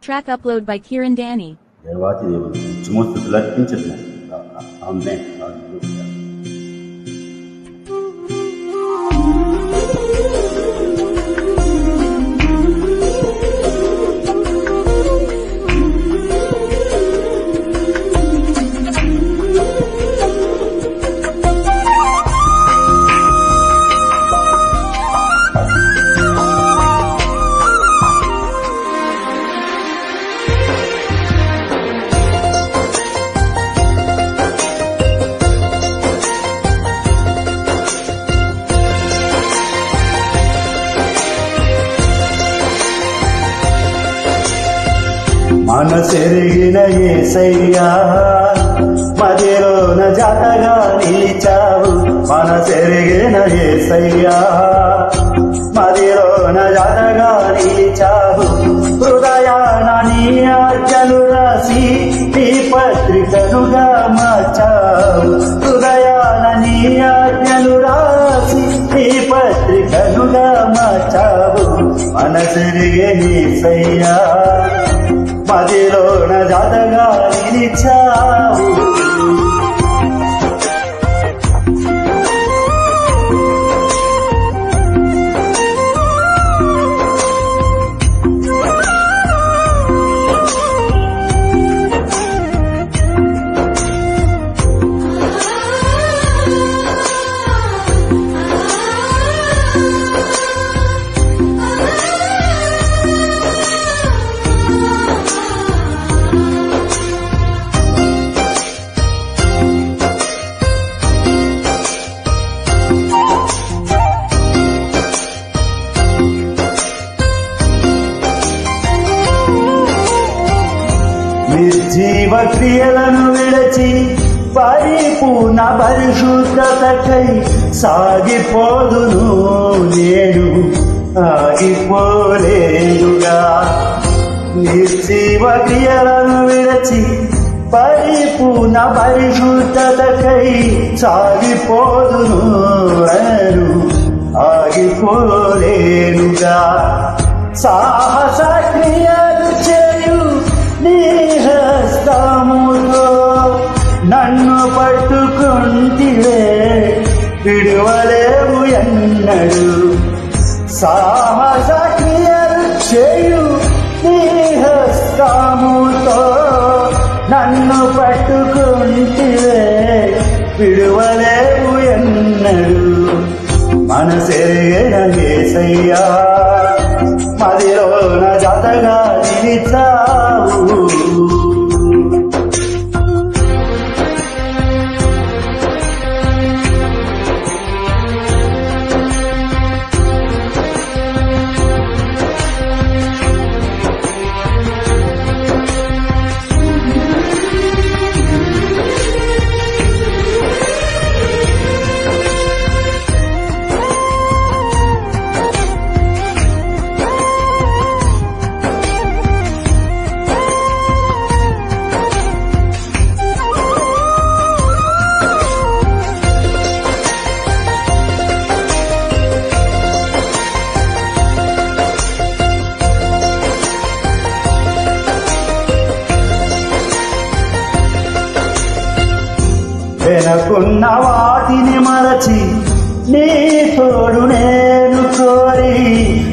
Track upload by Kieran Danny. మనసెరిగిన ఏసయ్యా మదిలోన జాతగా నిలిచావు. మనసెరిగిన ఏసయ్యా మదిలోన జాతగా నిలిచావు. హృదయాన నీ ఆజ్ఞలు రాసి నీ పత్రికలుగా మార్చావు. హృదయాన నీ ఆజ్ఞలు రాసి నీ పత్రికలుగా మార్చావు. మనసెరిగే నీసయ్యా మదిలోన జాతగా నిలిచావు. నిర్జీవ క్రియలను విడచి పరిపూర్ణ పరిశుద్ధతకై సాగిపోదును నేను ఆగిపోలేనుగా నిర్జీవ క్రియలను విడచి పరిపూర్ణ పరిశుద్ధతకై సాగిపోదును నేను ఆగిపోలేనుగా సాహస క్రియలు నన్ను పట్టుకుంటివే విడువలేవు ఎన్నడు. సాహస క్రియలు చేయు నీ హస్తముతో. నన్ను పట్టుకుంటివే విడువలేవు ఎన్నడు. మనసే ఏసయ్యా వెనకున్న వాటిని మరచి నీ తోడు నేను కోరి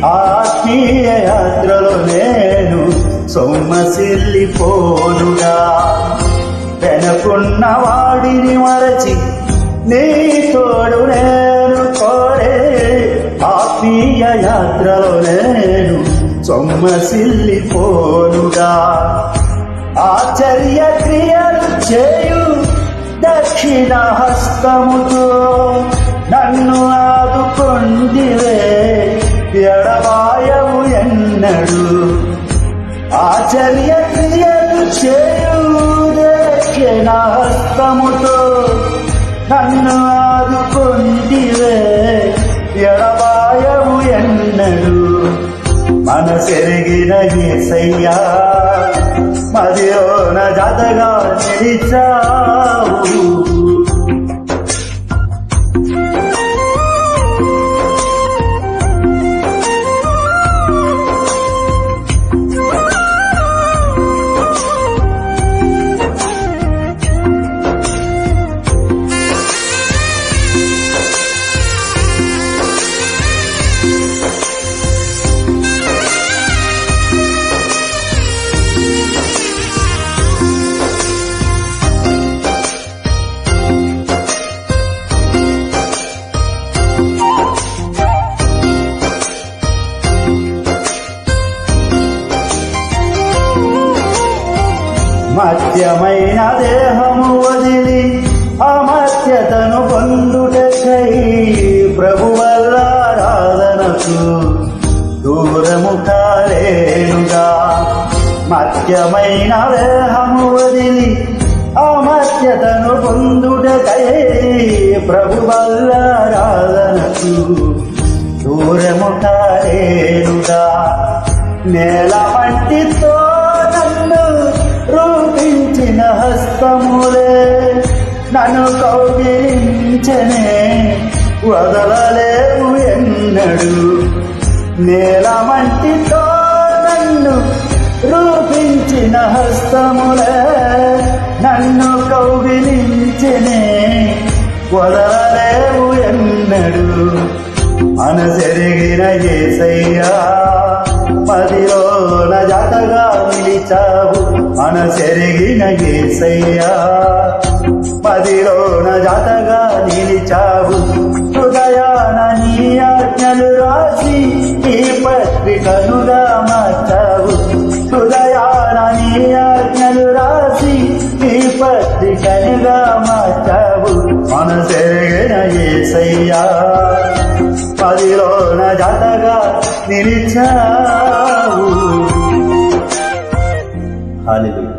ఆత్మీయ యాత్రలో నేను సొమ్మసిల్లిపోనుగా వెనకున్న వాడిని మరచి నీ తోడు నేను కోరే ఆత్మీయ యాత్రలో నేను సొమ్మసిల్లిపోనుగా ఆశ్చర్య క్రియలు చేయు దక్షిణ హస్తముతో నన్ను ఆదుకొందివే ఎడవాయవు ఎన్నడు. ఆచర్య క్రియలు చేయు దక్షిణ హస్తముతో నన్ను ఆదుకొందివే ఎడవాయవు ఎన్నడు. మనసెరిగిన ఏసయ్యా మదిలోన జతగా నిలిచావు మధ్యమైన దేహము వదిలి అమర్త్యతను పొందుటకై ప్రభు వల్ల దూరము కాలేనుగా. మత్యమైన దేహము వదిలి అమర్త్యతను పొందుటకై ప్రభు వల్ల దూరము కాలేనుగా. నే నన్ను కౌగిలించనే వదలలేవు ఎన్నడు. నేల మంటితో నన్ను రూపించిన హస్తములే నన్ను కౌగిలించనే వదలలేవు ఎన్నడు. మనసెరిగిన ఏసయ్యా మదిలోన జాతగా నిలిచావు మనసెరిగిన ఏసయ్యా. పదిలోన జాతగా నిలిచావు. హృదయాన నీ ఆజ్ఞలు రాసి ఈ పత్రికనుగా మార్చావు. హృదయాన నీ ఆజ్ఞలు రాసి ఈ పత్రికనుగా మార్చావు. మనసెరిగిన ఏసయ్యా. పదిలోన జాతగా నిలిచావు. حال